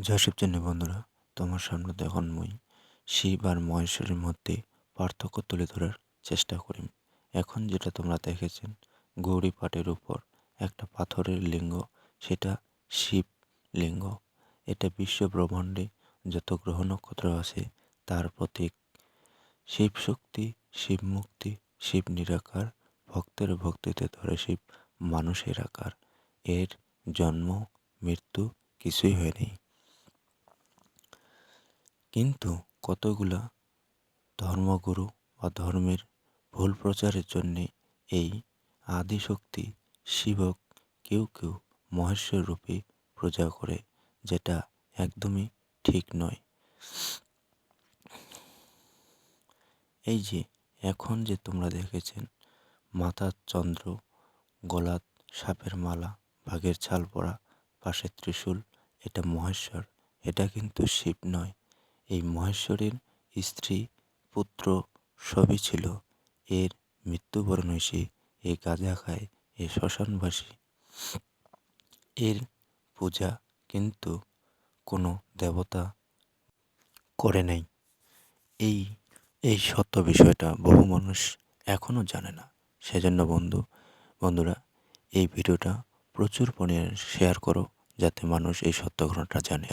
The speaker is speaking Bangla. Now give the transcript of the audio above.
জয় শিবচন্ডী বন্ধুরা, তোমার সামনে এখন মুই শিব আর মহেশ্বরের মধ্যে পার্থক্য তুলে ধরার চেষ্টা করি। এখন যেটা তোমরা দেখেছেন, গৌরী পাটের উপর একটা পাথরের লিঙ্গ, সেটা শিব লিঙ্গ। এটা বিশ্ব ব্রহ্মাণ্ডে যত গ্রহ নক্ষত্র আছে, তার প্রতীক। শিব শক্তি, শিব মুক্তি, শিব নিরাকার, ভক্তের ভক্তিতে ধরে শিব মানুষের আকার। এর জন্ম, মৃত্যু কিছুই হয়নি। কিন্তু কতগুলা ধর্মগুরু বা ধর্মের ভুল প্রচারের জন্যে এই আদিশক্তি শিবক কেউ কেউ মহেশ্বর রূপে পূজা করে, যেটা একদমই ঠিক নয়। এই যে এখন যে তোমরা দেখেছেন মাথার চন্দ্র, গলাত সাপের মালা, বাঘের ছাল পরা পাশে ত্রিশূল, এটা মহেশ্বর, এটা কিন্তু শিব নয়। এই মহেশ্বরের স্ত্রী পুত্র সবই ছিল। এর মৃত্যুবরণ হয়েছে এ গাঁজা খায় এ শ্মশানবাসী। এর পূজা কিন্তু কোনো দেবতা করে নাই। এই এই সত্য বিষয়টা বহু মানুষ এখনও জানে না। সেজন্য বন্ধু, বন্ধুরা, এই ভিডিওটা প্রচুর পরিমাণে শেয়ার করো যাতে মানুষ এই সত্য ঘটনাটা জানে।